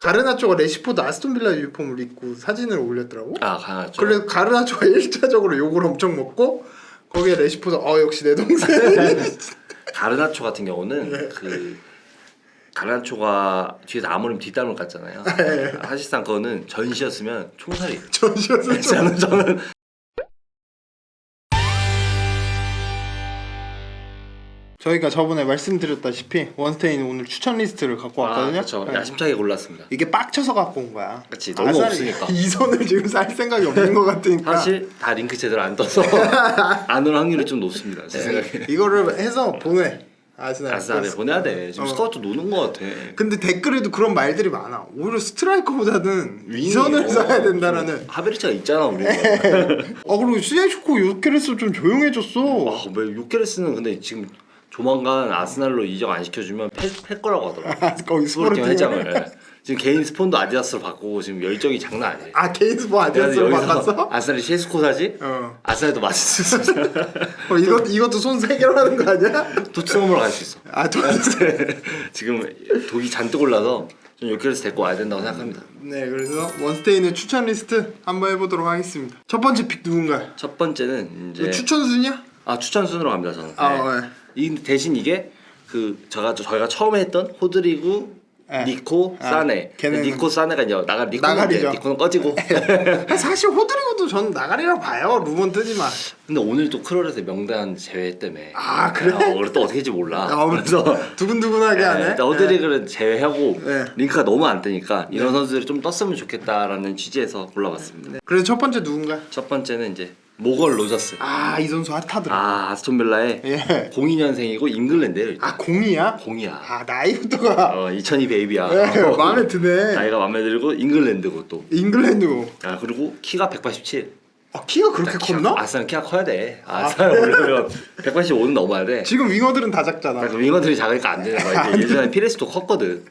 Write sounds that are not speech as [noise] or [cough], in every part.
가르나초가 레시포드 아스톤빌라 유니폼을 입고 사진을 올렸더라고. 아 강하죠. 그래서 가르나초가 1차적으로 [laughs] 욕을 엄청 먹고 거기에 레시포드 어 역시 내 동생. [laughs] 가르나초 같은 네. 경우는 그 가르나초가 뒤에서 아무리 뒷담을 깠잖아요. 네. 사실상 그거는 전시였으면 총살이. 전시였어. [laughs] 저는 저는 저희가 저번에 말씀드렸다시피 원스테인 오늘 추천 리스트를 갖고 아, 왔거든요. 그렇죠. 네. 야심차게 골랐습니다. 이게 빡쳐서 갖고 온 거야. 그치, 너무 아사리 없으니까. [laughs] 이 손을 지금 쌀 생각이 없는 것 같으니까. 사실 다 링크 제대로 안 떠서 [laughs] 안 올 확률이 좀 높습니다. 제 생각에. 이거를 해서 보내. 아스날. 아스날에 보내야 돼. 지금 어. 스카우트 노는 것 같아. 근데 댓글에도 그런 말들이 많아. 오히려 스트라이커보다는 위선을 어, 써야 된다라는. 하베리츠가 있잖아 우리. [laughs] 아 그리고 시아이쇼코 요케레스 좀 조용해졌어. 와왜 유케레스는 근데 지금 조만간 아스날로 이적 안 시켜주면 패, 패 거라고 하더라고. 아, [laughs] 거기 스포르팅 스포르팅 회장을. 예. 지금 개인 스폰도 아디다스로 바꾸고 지금 열정이 장난 아니에요. 아 케이스 뭐 그래서 아디다스로 여기서 바꿨어? [laughs] 아스날이 셰스코 사지? 어. 아스날도 맞을 수 있어. 어 이거 이것도 손 세 개로 하는 거 아니야? 토트넘으로 갈 수 있어. 아 또. [laughs] 지금 독이 잔뜩 올라서 좀 요케레스 데리고 와야 된다고 생각합니다. 네 그래서 원스테인의 추천 리스트 한번 해보도록 하겠습니다. 첫 번째 픽 누군가요? 첫 번째는 이제 추천 순이야? 아 추천 순으로 갑니다 저는. 아, 네. 이 대신 이게 그 제가 저희가 처음에 했던 호드리구, 네. 니코, 아, 사네. 걔네는- 니코, 사네가 이제 나가 니코는 나가리죠. 니코는 꺼지고. 아, [laughs] 사실 호드리고도 전 나가리라 봐요. 루먼 뜨지만. 근데 오늘 또 크롤에서 명단 제외 때문에. 아, 그래? 어, 오늘 또 어떻게 될지 몰라. 아, 그래서 두근두근하게 하네. 일단 호드리그를 제외하고 네. 링크가 너무 안 뜨니까 이런 선수들이 좀 떴으면 좋겠다라는 취지에서 골라봤습니다. 네. 그래서 첫 번째 누군가? 첫 번째는 이제 모걸 로저스. 아 이 선수 핫하더라. 아 아스톤 빌라의 예. 02년생이고 잉글랜드예요. 일단. 아 공이야? 공이야. 아 나이부터가 어, 2002 베이비야. 네, 마음에 드네. 나이가 마음에 들고 잉글랜드고 또. 잉글랜드. 아 그리고 키가 187. 아 키가 그렇게 컸나? 아스는 키가 커야 돼. 아스는 오려면 185는 넘어야 돼. 지금 윙어들은 다 작잖아. 그러니까 윙어들이 작으니까 안 되는 거야. 예전에 피레스도 컸거든.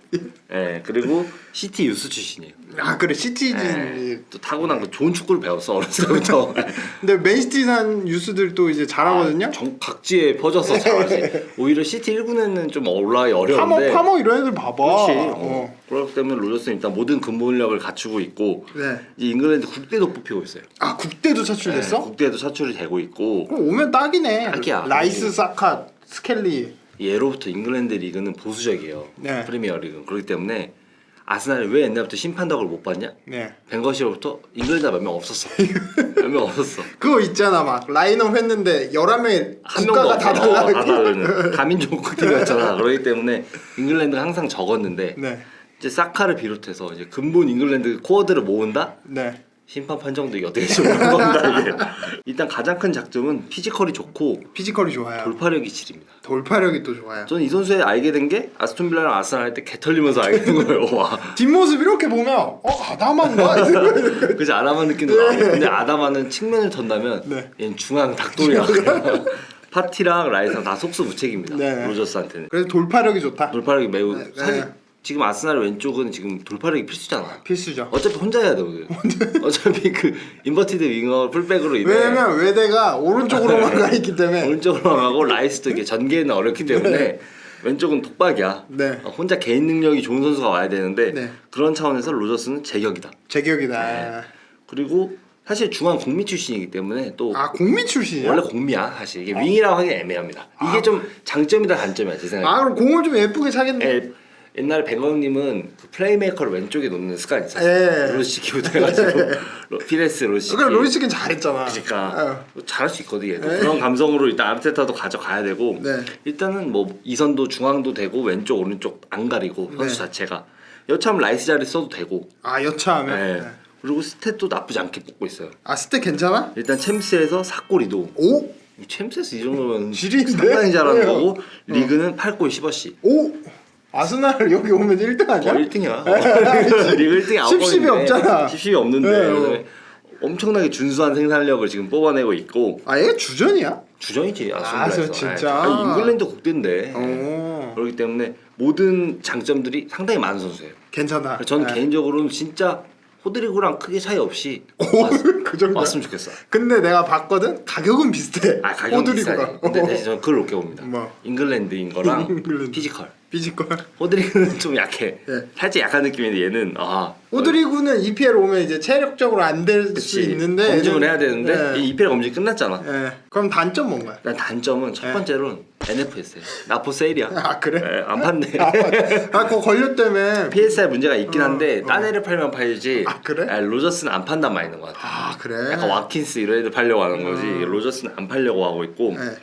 예 그리고 시티 유스 출신이에요. 아 그래 시티즌. 예, 또 타고난 그 좋은 축구를 배웠어 어렸을 때부터. [laughs] 근데 맨시티 산 유스들도 이제 잘하거든요. 아, 정, 각지에 퍼져서 잘하지. [laughs] 오히려 시티 1군에는 좀 올라가기 파머 어려운데. 파머 이런 애들 봐봐. 그렇지. 어. 어. 그렇기 때문에 로저스는 일단 모든 근본력을 갖추고 있고 네. 이제 잉글랜드 국대도 뽑히고 있어요. 아 국대도 차출됐어? 네, 국대도 차출이 되고 있고 그럼 오면 딱이네. 딱이야. 라이스, 사카, 스켈리. 예로부터 잉글랜드 리그는 보수적이에요. 네. 프리미어 리그 는 그렇기 때문에 아스날이 왜 옛날부터 심판덕을 못 봤냐? 네. 벵거시로부터 잉글랜드 몇명 없었어. [laughs] 몇 명 없었어. 그거 있잖아 막 라인업 했는데 11명의 한 명도 국가가 없어. 다 어, 다 달라. 다르는 다민족 [laughs] 팀이었잖아. 그렇기 때문에 잉글랜드가 항상 적었는데 네. 이제 사카를 비롯해서 이제 근본 잉글랜드 코어들을 모은다. 네. 심판 판정도 이게 어떻게 모르는 겁니다. 이게. [laughs] 일단 가장 큰 장점은 피지컬이 좋고 피지컬이 좋아요. 돌파력이 질입니다. 돌파력이 또 좋아요. 저는 이 선수에 알게 된 게 아스톤 빌라랑 아스날 할때 개 털리면서 알게 된 거예요. [laughs] 와. 뒷모습 이렇게 보면 어 아담한가? [laughs] 그지 아담한 느낌도 나고 근데 아담한은 측면을 턴다면 네. 얘는 중앙 닭돌이야 파티랑 라이스랑 다 속수무책입니다 네. 로저스한테는 그래서 돌파력이 좋다. 돌파력이 매우 네, 사실 네. 지금 아스날 왼쪽은 지금 돌파력이 필수잖아 필수죠. 어차피 혼자 해야 되거든 [laughs] 어차피 그 인버티드 윙어 풀백으로 인해 왜냐면 외대가 오른쪽으로만 [laughs] 가 있기 때문에 오른쪽으로 가고 [laughs] 라이스도 이게 전개는 어렵기 때문에 왼쪽은 독박이야 네. 어, 혼자 개인 능력이 좋은 선수가 와야 되는데 네. 그런 차원에서 로저스는 제격이다 제격이다. 그리고 사실 중앙 공미 출신이기 때문에 또 아 공민 출신이야? 원래 공미야 사실 이게 윙이라고 하기 애매합니다. 이게 좀 장점이다 단점이야 제 생각에. 아 그럼 공을 좀 예쁘게 차겠네. 에, 옛날에 백왕님은 그 플레이메이커를 왼쪽에 놓는 습관이 있었어. 예. 로시키부터 해가지고 [laughs] 로- 피레스 로시키. 그러니까 로이스킨 잘했잖아. 그러니까 잘할 수 있거든 얘도 그런 감성으로 일단 아르테타도 가져가야 되고 네. 일단은 뭐 이선도 중앙도 되고 왼쪽 오른쪽 안 가리고 선수 네. 자체가 여차하면 라이스 자리 써도 되고 아 여차하면. 네. 네. 그리고 스탯도 나쁘지 않게 뽑고 있어요. 아 스텝 괜찮아? 일단 챔스에서 4골이도 오? 이 챔스에서 이 정도면? 상당히 잘하는 네. 거고 리그는 8골 10어시 오? 아스날 여기 오면 1등 아니야? 거의 1등이야 리그 1등이 아홉 십십이 골인데 없잖아. 십십이 없는데 네, 어. 엄청나게 준수한 생산력을 지금 뽑아내고 있고 아얘 주전이야? 주전이지 아, 아스날에서 진짜? 아니, 잉글랜드 국대인데 오. 그렇기 때문에 모든 장점들이 상당히 많은 선수예요 괜찮아. 저는 네. 개인적으로는 진짜 호드리그랑 크게 차이 없이 그 정도. 왔으면 좋겠어. 근데 내가 봤거든. 가격은 비슷해. 아 가격 비싸. 호드리그가. 근데 대신 저는 그걸 높게 봅니다. 뭐? 잉글랜드인 거랑 [laughs] 잉글랜드. 피지컬. 비지컬. 호드리그는 좀 약해. 예. 살짝 약한 느낌인데 얘는 아 호드리그는 EPL 오면 이제 체력적으로 안 될 수 그치. 있는데 검증을 해야 되는데 예. 이 EPL 검증 끝났잖아. 예. 그럼 단점 뭔가요? 난 단점은 첫 예. 번째로는 NFS야. 나포 세일이야. 아 그래? 예, 안 판대. 아 그거 걸렸다며. PSI 문제가 있긴 어, 한데 어. 딴 애를 팔면 팔지. 아, 그래? 예, 로저스는 안 판단 말인 것 같아. 아 그래. 약간 와킨스 이런 애들 팔려고 하는 거지. 어. 로저스는 안 팔려고 하고 있고. 예.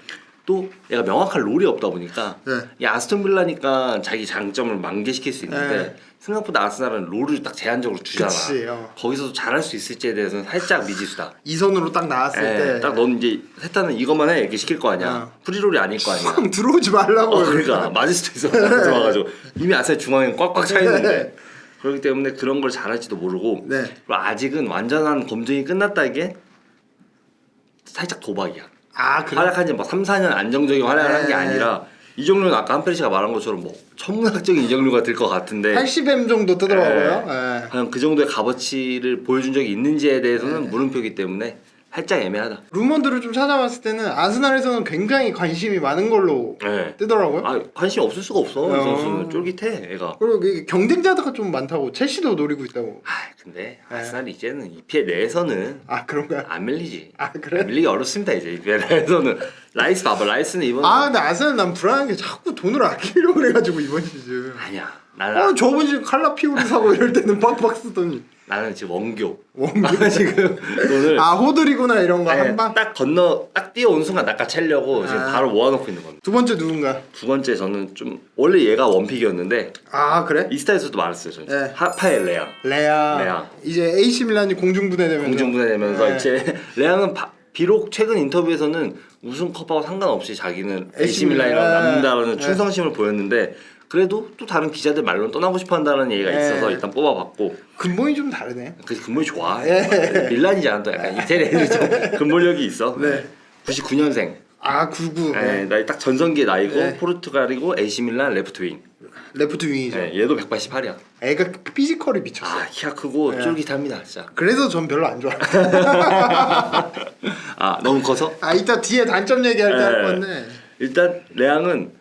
또 얘가 명확한 롤이 없다 보니까 네. 이 아스톤 빌라니까 자기 장점을 만개시킬 수 있는데 네. 생각보다 아스날은 롤을 딱 제한적으로 주잖아. 그치, 어. 거기서도 잘할 수 있을지에 대해서는 살짝 미지수다. 이 선으로 딱 나왔을 때. 예, 딱넌 이제 세타는 이것만 해 이렇게 시킬 거 아니야. 어. 프리롤이 아닐 거 아니야. 형 들어오지 말라고. 어, 그러니까 맞을 수도 있어. 들어와가지고 이미 아스날 중앙에 꽉꽉 차 있는데 그렇기 때문에 그런 걸 잘할지도 모르고 네. 아직은 완전한 검증이 끝났다기에 살짝 도박이야. 아 그래. 활약한 지막 3, 4년 안정적인 활약을 한 게 네. 아니라 이 정도는 아까 한페리 씨가 말한 것처럼 뭐 천문학적인 이정료가 될 것 같은데 80M 정도 뜨더라고요. 예. 과연 그 정도의 값어치를 보여준 적이 있는지에 대해서는 물음표기 때문에 살짝 애매하다. 루머들을 좀 찾아봤을 때는 아스날에서는 굉장히 관심이 많은 걸로 네. 뜨더라고요. 아 관심 없을 수가 없어. 이 어. 선수는 쫄깃해 애가. 그리고 이게 경쟁자가 좀 많다고 첼시도 노리고 있다고. 아 근데 네. 아스날 이제는 EPL 내에서는 아 그런가요? 안 밀리지. 아, 그래? 밀리기 어렵습니다 이제 EPL 내에서는 라이스 봐봐 라이스는 이번 아 근데 아스날 난 불안한 게 자꾸 돈을 아끼려고 그래가지고 이번 시즌. 아니야. 나는 어 저번 시즌 칼라 피오리 사고 이럴 때는 빡빡 쓰더니 나는 지금 원교. 나는 지금 돈을 아 호들이구나 이런 거 아니, 한 방. 딱 건너 딱 뛰어온 순간 낚아채려고 지금 아. 바로 모아놓고 있는 겁니다. 두 번째 누군가? 두 번째 저는 좀 원래 얘가 원픽이었는데 아 그래? 이스타에서도 말했어요. 저는 네. 하파엘 레앙 레아. 레아. 이제 AC 밀란이 공중부대 되면서 공중분해 되면서 네. 이제 [laughs] 레앙은 바- 비록 최근 인터뷰에서는 우승컵하고 상관없이 자기는 AC AC 밀란이랑 밀란. 남는다라는 네. 충성심을 보였는데 그래도 또 다른 기자들 말로는 떠나고 싶어 한다는 얘기가 네. 있어서 일단 뽑아봤고 근본이 좀 다르네. 그 근본이 좋아. 예. 밀란이잖아 또 약간 이태리 애들이 좀 [laughs] 근본력이 있어. 네. 99년생. 아 99. 네, 나이 딱 전성기의 나이고 네. 포르투갈이고 AC 밀란 레프트 윙. 레프트 윙이죠. 네, 얘도 188이야. 애가 피지컬이 미쳤어. 아, 키가 크고 네. 쫄깃합니다, 진짜. 그래서 전 별로 안 좋아. [laughs] 아, 너무 커서? 아 이따 뒤에 단점 얘기할 때할 네. 건데. 일단 레앙은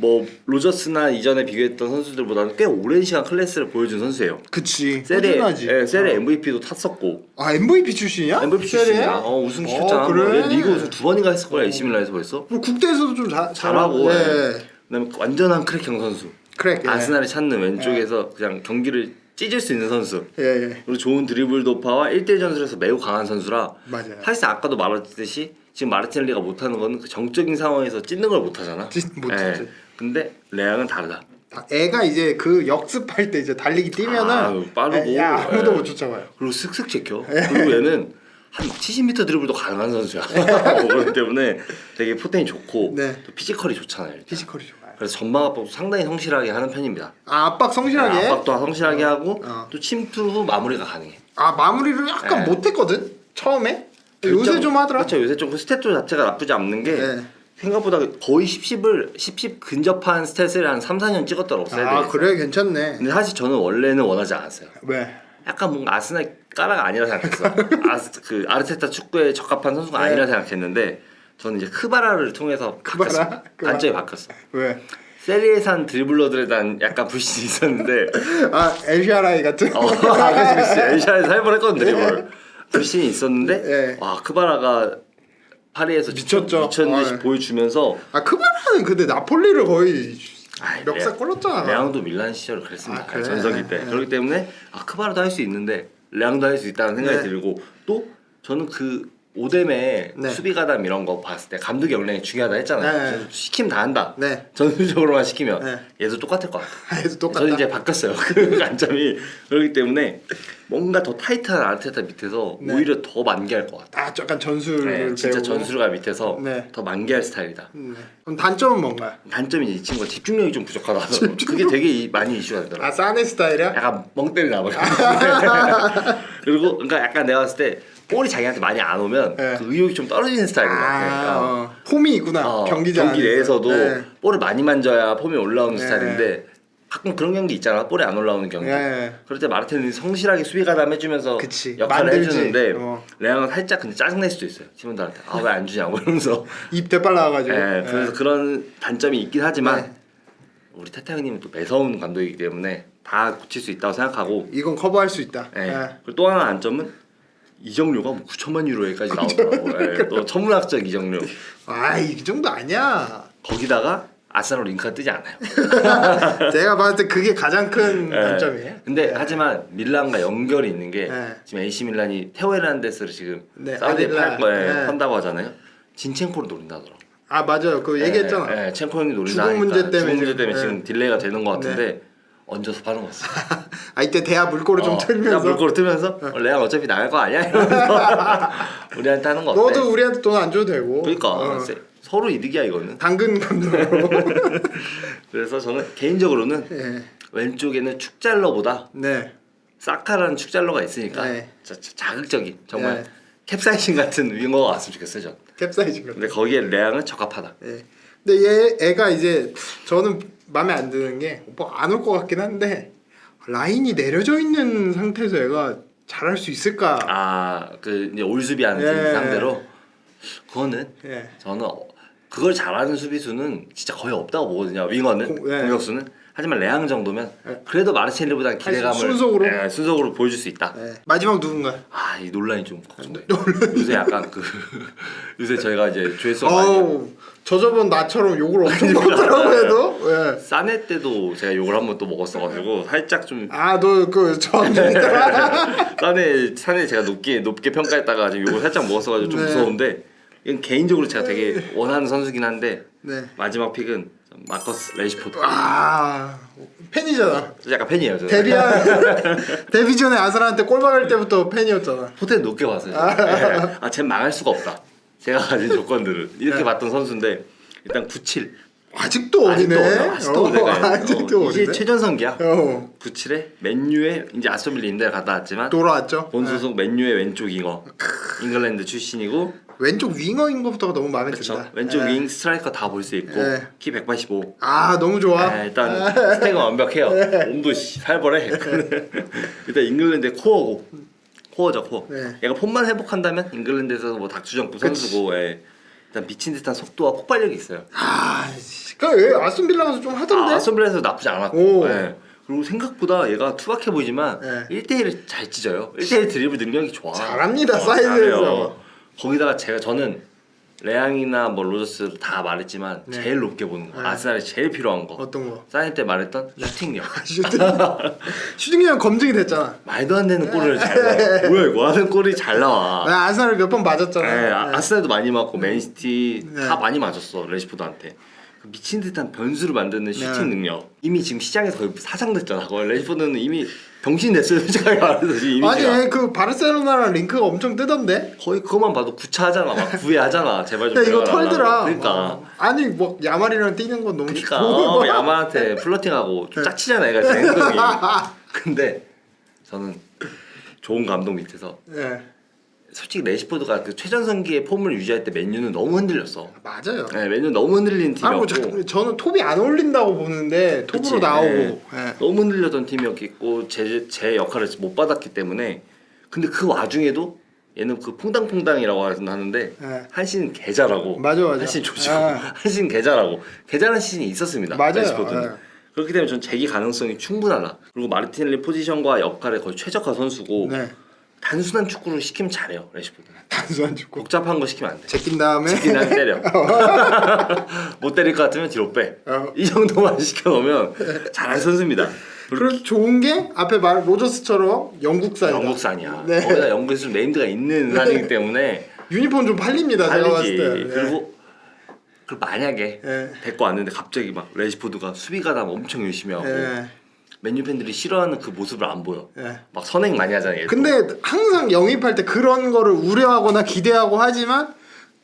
뭐 로저스나 이전에 비교했던 선수들보다는 꽤 오랜 시간 클래스를 보여준 선수예요. 그치. 세레, 꾸준하지. 예, 세레 어. MVP도 탔었고 아 MVP 출신이야? MVP? 출신이야. 어, 우승 시켰잖아. 어, 그래. 얘 리그 우승 두 번인가 했을 거야, AC 밀란에서 벌써. 그리고 국대에서도 좀 자, 잘하고. 예. 예. 그다음에 완전한 크랙형 선수. 크랙. 예. 아스날이 찾는 왼쪽에서 그냥 경기를 찢을 수 있는 선수. 예, 예. 그리고 좋은 드리블 도파와 1대1 전술에서 매우 강한 선수라 맞아요. 사실상 아까도 말했듯이 지금 마르티넬리가 못하는 거는 그 정적인 상황에서 찢는 걸 못하잖아. 찢- 못하지. 근데 레앙은 다르다. 아, 애가 이제 그 역습할 때 이제 달리기 뛰면은 아, 빠르고. 에, 야, 아무도 예. 못 쫓아봐요. 그리고 슥슥 제껴. 그리고 얘는 한 70m 드리블도 가능한 선수야. [laughs] 그렇기 때문에 되게 포텐이 좋고 네. 또 피지컬이 좋잖아요. 일단. 피지컬이 좋아요. 그래서 전방 압박도 상당히 성실하게 하는 편입니다. 아 압박 성실하게. 압박도 성실하게 하고 어. 또 침투 후 마무리가 가능해. 아 마무리를 약간 네. 못했거든 처음에. 요새 좀 하더라. 그렇죠. 요새 좀그 스탯도 자체가 나쁘지 않는 게 네. 생각보다 거의 10, 10을 10, 10 근접한 스탯을 한 3, 4년 찍었더라 없어야 아 돼. 그래 괜찮네. 근데 사실 저는 원래는 원하지 않았어요. 왜? 약간 뭔가 아스날 까라가 아니라 생각했어. [laughs] 아스, 그 아르테타 축구에 적합한 선수가 네. 아니라 생각했는데 저는 이제 크바라를 통해서 크바라? 바뀌었어. 크바라. 단점이 바뀌었어. 왜? 세리에산 드리블러들에 대한 약간 불신이 있었는데 [laughs] 아 엘샤라이 같은. 어, 아, 그치, 그치. 엘샤에 살벌 했거든, 드리블. 불신이 있었는데, 예. 와, 크바라가 파리에서 미쳤죠. 미친 듯이 어, 예. 보여주면서, 아 크바라는 근데 나폴리를 거의 아이, 멱살 레- 꼴었잖아. 레앙도 밀란 시절을 그랬습니다. 아, 그래? 전성기 때. 네. 그렇기 때문에, 아, 크바라도 할 수 있는데, 레앙도 할 수 있다는 생각이 네. 들고, 또, 저는 그, 오뎀의 네. 수비 가담 이런 거 봤을 때 감독 역량이 중요하다 했잖아요. 네. 시키면 다 한다. 네. 전술적으로만 시키면 네. 얘도 똑같을 것 같아. 얘도 똑같다. 저는 이제 바뀌었어요. [laughs] 그 관점이 그렇기 때문에 뭔가 더 타이트한 아르테타 밑에서 네. 오히려 더 만개할 것 같아. 아 약간 전술을 네, 진짜 배우고. 전술가 밑에서 네. 더 만개할 스타일이다. 네. 그럼 단점은 뭔가요? 단점이 이 친구가 집중력이 좀 부족하다 하더라고. 그게 되게 이- 많이 이슈가 되더라고. 아 사네 스타일이야? 약간 멍 때리나 봐. [laughs] 그리고 그러니까 약간 내가 봤을 때 볼이 자기한테 많이 안 오면 네. 그 의욕이 좀 떨어지는 스타일인 것 같아. 아, 어. 폼이 있구나 어, 경기장 경기 안에서. 내에서도 네. 볼을 많이 만져야 폼이 올라오는 네. 스타일인데 가끔 그런 경기 있잖아. 볼이 안 올라오는 경기. 예. 그럴 때 마르티넬이 성실하게 수비 가담 해주면서 그치. 역할을 만들지. 해주는데 어. 레앙은 살짝 근데 짜증낼 수도 있어요. 팀원들한테 아 왜 안 주냐고 이러면서. [laughs] 입 대빨 나와가지고. 예, 그래서 그런 단점이 있긴 하지만 네. 우리 태태 형님은 또 매서운 감독이기 때문에 다 고칠 수 있다고 생각하고 이건 커버할 수 있다. 예. 예. 그리고 또 하나 안점은 이정료가 뭐 9천만 유로에까지 나오더라고. 예, 또 천문학적 이정료. 아이 그 정도 아니야. 거기다가 아스날 링크가 뜨지 않아요. [laughs] 제가 봤을 때 그게 가장 큰 예. 단점이에요. 근데 하지만 밀란과 연결이 있는 게 네. 지금 AC 밀란이 테오 헤란데스를 지금 네, 사우디에 아딜라. 팔 거에 네. 판다고 하잖아요. 진첸코를 노린다더라 고. 아 맞아요. 그거 얘기했잖아. 예, 예, 첸코 형이 노린다. 주공 문제 하니까 때문에 지금, 지금 딜레이가 되는 것 같은데 얹어서 파는 거지. [laughs] 아 이때 대야 물꼬를 좀 틀면서. 어, 물꼬를 틀면서 어, 레알 어차피 나갈 거 아니야 이러면서 [laughs] 우리한테 하는 거 어때? 너도 우리한테 돈 안 줘도 되고. 그러니까 어. 세- 서로 이득이야 이거는. 당근 감독으로. [laughs] 그래서 저는 개인적으로는 예. 왼쪽에는 축잘러보다 네. 사카라는 축잘러가 있으니까 네. 자, 자- 자극적인 정말 네. 캡사이신 같은 윙어가 왔으면 좋겠어요 전. 캡사이신 거. 근데 거기에 레앙은 적합하다. 예. 근데 얘 애가 이제 저는 마음에 안 드는 게 뭐 안 올 것 같긴 한데 라인이 내려져 있는 상태에서 애가 잘할 수 있을까? 아그 이제 올 수비하는 예. 팀 상대로 그거는 예. 저는 어- 그걸 잘하는 수비수는 진짜 거의 없다고 보거든요. 윙어는 공- 예. 공격수는 하지만 레앙 정도면 예. 그래도 마르체일리보다 기대감을 순속으로? 예, 순속으로 보여줄 수 있다. 예. 마지막 누군가? 아 이 논란이 좀 걱정돼. 요새 약간 그 [laughs] 요새 저희가 이제 조회수가 많이 어우 저 저번 나처럼 욕을 엄청 먹더라고 해도. 예. 싸네 때도 제가 욕을 한 번 또 먹었어가지고 살짝 좀 아너 그 저항 좀 있더라. 싸네 싸네 제가 높게 높게 평가했다가 지금 욕을 살짝 먹었어가지고 좀 네. 무서운데 이건 개인적으로 제가 되게 원하는 선수긴 한데 네. 마지막 픽은 마커스 레시포드. 아 팬이잖아. 약간 팬이에요. 저는. 데뷔한 [laughs] 데뷔 전에 아스날한테 골 박을 때부터 팬이었잖아. 포텐 높게 봤어요. 아, 아, 쟨 망할 수가 없다. 제가 가진 조건들을 이렇게 네. 봤던 선수인데 일단 97. 아직도 어리네. 아직도 아직도 어, 아직도 어, 어리네. 최전성기야. 어 97에 맨유에 이제 아스톤 빌라 인대를 갔다 왔지만 돌아왔죠. 본 소속 맨유의 왼쪽 윙어. 잉글랜드 출신이고 왼쪽 윙어인 것부터가 너무 마음에 그렇죠. 든다. 왼쪽 예. 윙 스트라이커 다 볼 수 있고 예. 키 185. 아 너무 좋아. 아, 일단 스택은 완벽해요. 몸도 씨, 살벌해. 일단 잉글랜드의 코어고 코어죠 코어. 네. 얘가 폼만 회복한다면 잉글랜드에서 뭐 닥주정구 선수고 예. 일단 미친 듯한 속도와 폭발력이 있어요. 아, 그왜 아스톤빌라 가서 좀 하던데? 아, 아스톤빌라에서 나쁘지 않았고. 오. 예. 그리고 생각보다 얘가 투박해 보이지만 네. 1대1을 잘 찢어요. 1대1 드리블 능력이 좋아. 잘합니다, 어, 사이드에서. 잘해요. 거기다가 제가 저는 레앙이나 뭐 로저스 다 말했지만 네. 제일 높게 보는 거. 네. 아스날이 제일 필요한 거. 어떤 거? 사인 때 말했던 슈팅력. 슈팅 [laughs] 슈팅이랑 검증이 됐잖아. 말도 안 되는 골을 잘 넣어. 뭐야 이거 하는 골이 잘 나와. 나 아스날을 몇번 예, 맞았잖아. 아, 아스날도 많이 맞고 맨시티 네. 다 많이 맞았어 레시포드한테. 그 미친 듯한 변수를 만드는 슈팅 네. 능력. 이미 지금 시장에서 거의 사장됐잖아. 거의 레시포드는 이미 병신 됐어요. [laughs] 솔직하게 말해서 지금 이미지가. 아니 그 바르셀로나랑 링크가 엄청 뜨던데? 거의 그것만 봐도 구차하잖아. 막 구애하잖아. 제발 좀 근데 이거. 털더라. 그러니까. 어. 아니 뭐 야말이랑 뛰는 건 너무 그러니까 좋고. 어, 야마한테 플러팅하고 좀 짜치잖아 얘가 지금 행동이. [laughs] 근데 저는 좋은 감독 밑에서 예 솔직히 레시포드가 그 최전성기의 폼을 유지할 때 맨유는 너무 흔들렸어. 맞아요. 네, 맨유 너무 흔들리는 아, 뭐 팀이었고 저, 저는 톱이 안 어울린다고 보는데 톱으로 그치, 나오고. 네. 예. 너무 흔들렸던 팀이었고 제, 제 역할을 못 받았기 때문에 근데 그 와중에도 얘는 그 퐁당퐁당이라고 하는데 네. 한신 개잘하고 맞아, 맞아. 한신 조지고 [laughs] 아. 한신 개잘하고 개잘한 시즌이 있었습니다. 맞아요. 레시포드는. 네. 그렇기 때문에 전 재기 가능성이 충분하다. 그리고 마르티넬리 포지션과 역할에 거의 최적화 선수고 네. 단순한 축구를 시키면 잘해요 레시포드는. 단순한 축구. 복잡한 거 시키면 안 돼. 제낀 다음에 그냥 때려. [laughs] [laughs] 못 때릴 것 같으면 뒤로 빼. 어. 이 정도만 [laughs] 시켜놓으면 잘한 선수입니다. 그리고 좋은 게 앞에 말 로저스처럼 영국산이다. 영국산이야. 네. 거기다 영국에서 좀 네임드가 있는 산이기 때문에 유니폼 좀 팔립니다. 제가 봤을 팔리지. 때. 네. 그리고 그 만약에 네. 데리고 왔는데 갑자기 막 레시포드가 수비가담 엄청 열심히 하고 예. 맨유 팬들이 싫어하는 그 모습을 안 보여. 예. 막 선행 많이 하잖아요. 얘도. 근데 항상 영입할 때 그런 거를 우려하거나 기대하고 하지만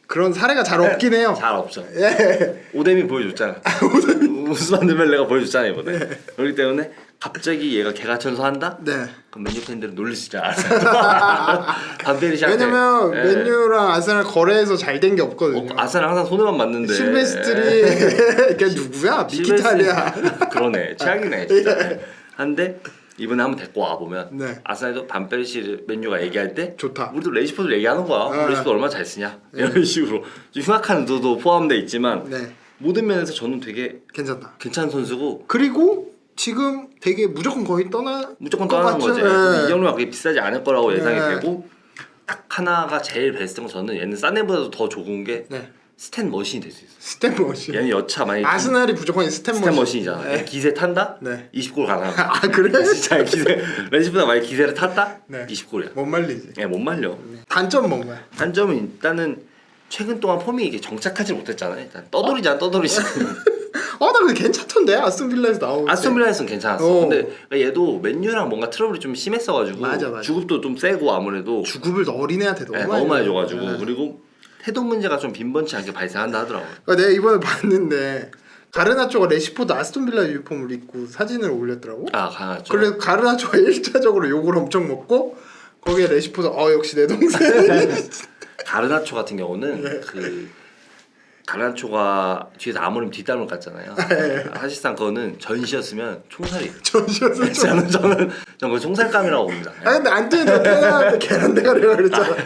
그런 사례가 잘 없긴 해요. 잘 없죠. 예. 오데미 보여줬잖아. [laughs] 우스만 드멜레가 보여줬잖아 이번에. 그렇기 때문에 갑자기 얘가 개가천선한다? 네. 그럼 맨유 팬들은 놀릴 수 있잖아. 반페리시한테. 왜냐면 예. 맨유랑 아스날 거래해서 잘 된 게 없거든요. 어, 아스날 항상 손해만 봤는데. 실베스트리 걔 누구야? 미키탈이야. 실베스트리. [laughs] 그러네. 최악이네 진짜. [laughs] 한데 이번에 한번 데리고 와 보면 네. 아스날도 반페리시 맨유가 얘기할 때 좋다. 우리도 레이시포드 얘기하는 거야. 네. 레이시포드 얼마나 잘 쓰냐 이런 식으로 좀 흉악한 의도도 포함돼 있지만 네. 모든 면에서 저는 되게 괜찮다. 괜찮은 선수고 그리고 지금 되게 무조건 거의 떠나 무조건 것 떠나는? 거지. 네. 이 정도면 그게 비싸지 않을 거라고 예상이 네. 되고 딱 하나가 제일 베스트인 건 저는 얘는 싸네보다도 더 좋은 게 네. 스탠 머신이 될 수 있어. 스텝 머신. 얘는 여차 만약에 아스날이 무조건 스텝 스탠 머신. 머신이잖아. 네. 기세 탄다? 네. 20골 가능한 [laughs] 아 그래? 진짜 기세 레시보다 만약 기세를 탔다? 네. 20골이야. 못 말리지. 예, 못 말려. 단점 뭔가요? 단점은 일단은 최근 동안 폼이 이게 정착하지 못했잖아. 일단 떠돌이잖아, 떠돌이지. [laughs] 어, 나 그게 괜찮던데 아스톤 빌라에서 나오고. 아스톤 빌라에서는 괜찮았어. 어. 근데 얘도 맨유랑 뭔가 트러블이 좀 심했어가지고 맞아, 맞아. 주급도 좀 세고 아무래도 주급을 어린애한테 너무 네, 너무 많이. 줘가지고 네. 그리고 태도 문제가 좀 빈번치 않게 발생한다 하더라고. 그러니까 내가 이번에 봤는데 가르나초가 레시포드 아스톤 빌라 유니폼을 입고 사진을 올렸더라고. 아 강하죠. 그래서 가르나초가 1차적으로 [laughs] 욕을 엄청 먹고 거기에 레시포드 어 역시 내 동생. [laughs] 가르나초 같은 경우는 네. 그 가르나초가 뒤에서 아무리 뒷담을 갔잖아요. 네. 사실상 그거는 전시였으면 총살이. [laughs] 좀. 저는 저는 저는 그 총살감이라고 봅니다. 아 근데 안 뛰는데 태어나한테 계란 대가리라 그랬잖아.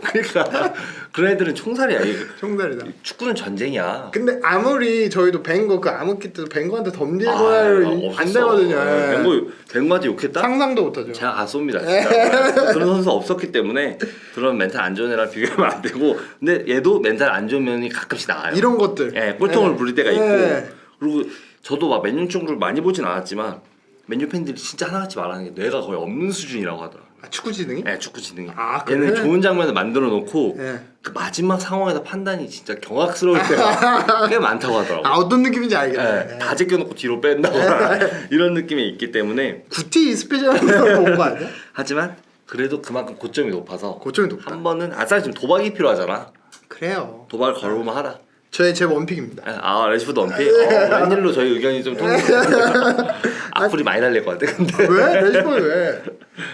그러니까 그런 애들은 총살이야. [laughs] 총살이다. 축구는 전쟁이야. 근데 아무리 저희도 뱅거 그 암흑기 때도 뱅거한테 덤빌 아, 거를 없었어. 안 되거든요. 예. 뱅고 뱅고한테 욕했다? 상상도 못하죠. 제가 가쏘입니다 진짜 [laughs] 그런 선수 없었기 때문에 그런 멘탈 안 좋은 애랑 비교하면 안 되고 근데 얘도 멘탈 안 좋은 면이 가끔씩 나와요 이런 것들. 예, 꼴통을 예. 부릴 때가 있고 예. 그리고 저도 막 맨유 축구를 많이 보진 않았지만 맨유 팬들이 진짜 하나같이 말하는 게 뇌가 거의 없는 수준이라고 하더라고요 아, 축구 지능이? 예, 축구 지능이 아, 그래? 얘는 좋은 장면을 만들어 놓고 예. 그 마지막 상황에서 판단이 진짜 경악스러울 때가 [laughs] 꽤 많다고 하더라고요 아 어떤 느낌인지 알겠네. 예, 다 제껴놓고 뒤로 뺀다거나 [laughs] 이런 느낌이 있기 때문에 구티 스페셜로 [laughs] 본거 아니야? 하지만 그래도 그만큼 고점이 높아서 고점이 높다. 한 번은 아싸 지금 도박이 필요하잖아. 그래요. 도박을 걸어보면 하라. 저의 제 원픽입니다. 아 레시포드 원픽. 어, 웬일로 저희 의견이 좀 통해. 악플이 많이 달릴 것 같아. 근데 왜? 레시폰 왜?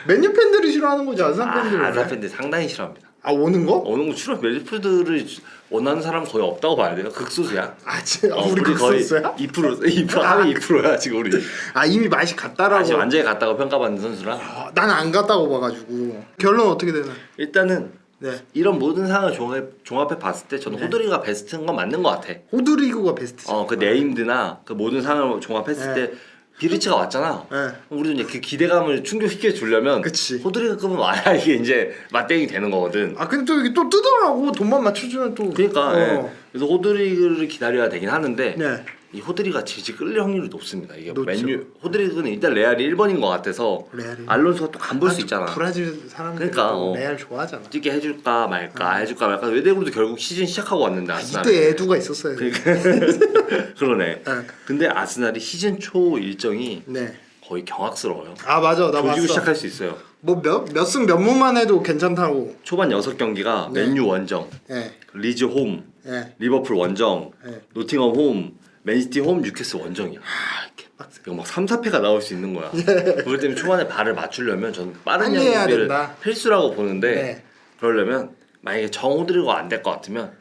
맨유 팬들이 싫어하는 거지 아산 팬들이. 아, 왜? 팬들 상당히 싫어합니다. 아 오는 거? 어느 거 싫어. 레시포드를 원하는 사람 거의 없다고 봐야 돼요. 극소수야. 아 진짜 어, 우리 극소수야? 2% 2% 합이 2%야 지금 우리. 아 이미 맛이 갔다라고. 아직 완전히 갔다고 평가받는 선수라. 아, 난안 갔다고 봐가지고 결론 어떻게 되나? 일단은 네. 이런 모든 상황을 종합, 종합해 봤을 때 저는 호드리가 베스트인 건 맞는 것 같아. 호드리그가 베스트죠. 어 그 네임드나 그 모든 상황을 종합했을 네. 때 비리치가 왔잖아. 네. 우리도 이제 그 기대감을 충족시켜 주려면 그치. 호드리그급은 와야 [laughs] 이게 이제 맞대응이 되는 거거든. 아 근데 또 이게 또 뜨더라고 돈만 맞춰주면 또. 그러니까 어. 예. 그래서 호드리그를 기다려야 되긴 하는데 네. 이 호드리가 질질 끌릴 확률이 높습니다. 이게 높죠. 맨유 호드리그는 일단 레알이 1번인 것 같아서 레알이. 알론소가 또간볼수 아, 있잖아. 브라질 사람들 그러니까, 또 어. 레알 좋아하잖아. 뛰게 해줄까 말까 해줄까 말까 외대구도 결국 시즌 시작하고 왔는데 아스날. 이때 애두가 있었어요. [laughs] 그러네. 네. 근데 아스날이 시즌 초 일정이 네. 거의 경악스러워요. 아 맞아 나 봤어. 시작할 수 있어요. 뭐 몇 몇 승 몇 무만 해도 괜찮다고. 초반 6 경기가 네. 맨유 원정, 예. 리즈 홈, 예. 리버풀 원정, 네. 노팅엄 홈, 맨시티 홈, 뉴캐슬 원정이야. 아 개빡세. 이거 막 3, 4패가 나올 수 있는 거야. 그렇기 때문에 초반에 발을 맞추려면 저는 빠른 빨리 해야 된다. 필수라고 보는데 네. 그러려면 만약에 정호드리고 안 될 것 같으면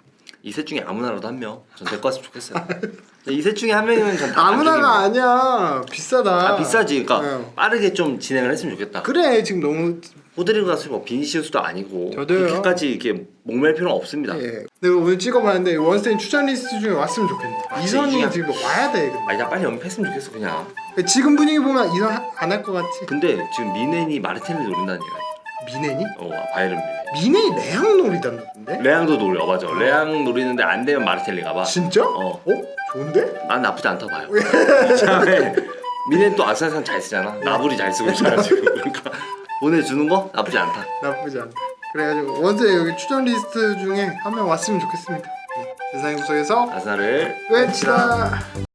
이 셋 중에 아무나라도 한 명 전 될 것 같으면 좋겠어요. 이 셋 중에 한 명이면 전다 아무나가 아니야 비싸다. 아 비싸지. 그러니까 네. 빠르게 좀 진행을 했으면 좋겠다. 그래 지금 너무 호드리그가 뭐 비니시우스도 아니고 저도요. 그렇게까지 이렇게 목맬 필요는 없습니다. 예. 내가 오늘 찍어봤는데 원스테인 추천 리스트 중에 왔으면 좋겠네. 아, 이선이 이게- 지금 와야 돼. 아니 나 빨리 연패했으면 좋겠어 그냥. 근데. 지금 분위기 보면 이선 안 할 것 같지? 근데 지금 미넨이 마르틴을 노린다는 얘기야. 미네니? 어 바이른 미넨. 미네이 레앙 노리던데? 레앙도 노려 맞아. 레앙 노리는데 안 되면 마르텔리 가봐. 진짜? 어. 어? 좋은데? 난 나쁘지 않다고 봐요. [laughs] 그다음에 미넨 또 아스날산 잘 쓰잖아. 나불이 잘 쓰고 있잖아 지금. [laughs] 그러니까 보내주는 거 나쁘지 않다. 나쁘지 않다. 그래가지고 원스테인 여기 추천 리스트 중에 한 명 왔으면 좋겠습니다. 네. 세상의 구석에서 아스날을 외치다.